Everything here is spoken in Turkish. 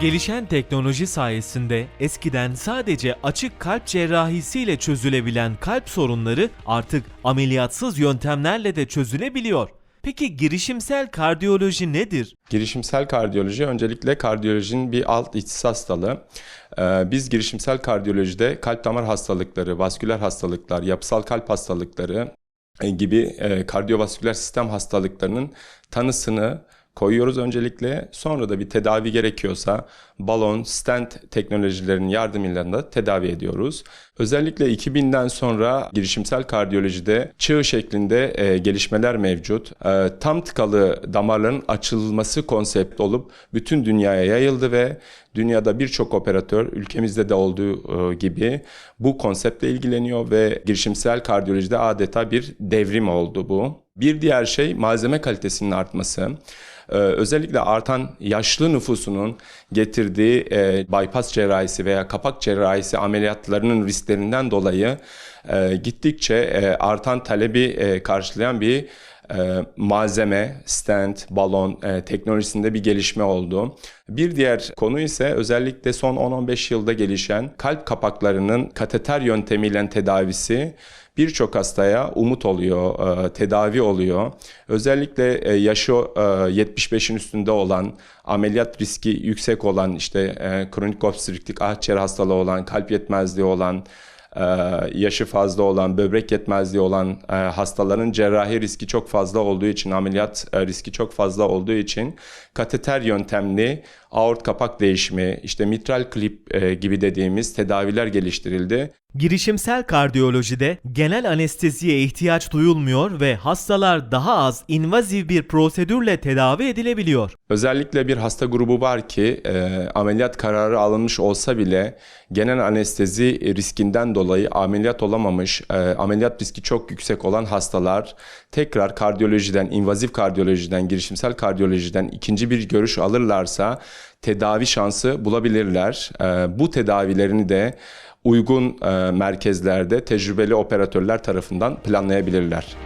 Gelişen teknoloji sayesinde eskiden sadece açık kalp cerrahisiyle çözülebilen kalp sorunları artık ameliyatsız yöntemlerle de çözülebiliyor. Peki girişimsel kardiyoloji nedir? Girişimsel kardiyoloji öncelikle kardiyolojinin bir alt ihtisas dalı. Ee, Biz girişimsel kardiyolojide kalp damar hastalıkları, vasküler hastalıklar, yapısal kalp hastalıkları e, gibi e, kardiyovasküler sistem hastalıklarının tanısını koyuyoruz öncelikle. Sonra da bir tedavi gerekiyorsa balon, stent teknolojilerinin yardımıyla da tedavi ediyoruz. Özellikle 2000'den sonra girişimsel kardiyolojide çığ şeklinde e, gelişmeler mevcut. E, tam tıkalı damarların açılması konsept olup bütün dünyaya yayıldı ve dünyada birçok operatör ülkemizde de olduğu e, gibi bu konseptle ilgileniyor ve girişimsel kardiyolojide adeta bir devrim oldu bu. Bir diğer şey malzeme kalitesinin artması. Ee, özellikle artan yaşlı nüfusunun getirdiği e, bypass cerrahisi veya kapak cerrahisi ameliyatlarının risklerinden dolayı e, gittikçe e, artan talebi e, karşılayan bir malzeme, stent, balon e, teknolojisinde bir gelişme oldu. Bir diğer konu ise özellikle son 10-15 yılda gelişen kalp kapaklarının kateter yöntemiyle tedavisi birçok hastaya umut oluyor, e, tedavi oluyor. Özellikle e, yaşı e, 75'in üstünde olan, ameliyat riski yüksek olan, işte kronik obstrüktif akciğer hastalığı olan, kalp yetmezliği olan, yaşı fazla olan, böbrek yetmezliği olan e, hastaların cerrahi riski çok fazla olduğu için, ameliyat e, riski çok fazla olduğu için kateter yöntemli aort kapak değişimi, işte mitral klip e, gibi dediğimiz tedaviler geliştirildi. Girişimsel kardiyolojide genel anesteziye ihtiyaç duyulmuyor ve hastalar daha az invaziv bir prosedürle tedavi edilebiliyor. Özellikle bir hasta grubu var ki e, ameliyat kararı alınmış olsa bile genel anestezi riskinden dolayı ameliyat olamamış, e, ameliyat riski çok yüksek olan hastalar tekrar kardiyolojiden, invazif kardiyolojiden, girişimsel kardiyolojiden ikinci bir görüş alırlarsa tedavi şansı bulabilirler. E, bu tedavilerini de uygun e, merkezlerde tecrübeli operatörler tarafından planlayabilirler.